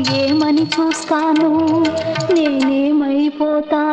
ఏమని చూస్తాను? నేనేమైపోతా?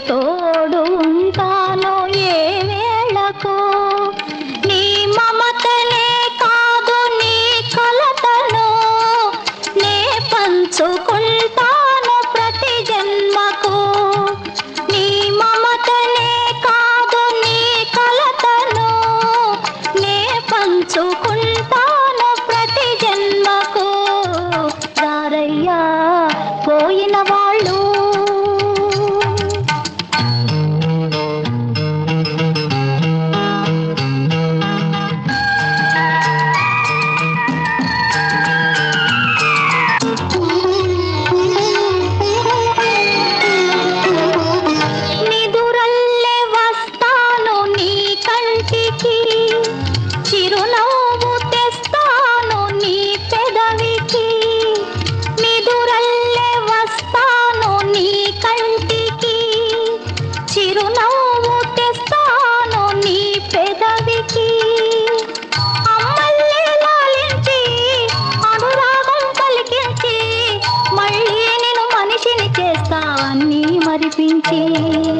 తోడు ఉంటాను ఏ వేళకు? నీ మమతలే కాదు నీ కొలతను? నే పంచుకుంటా से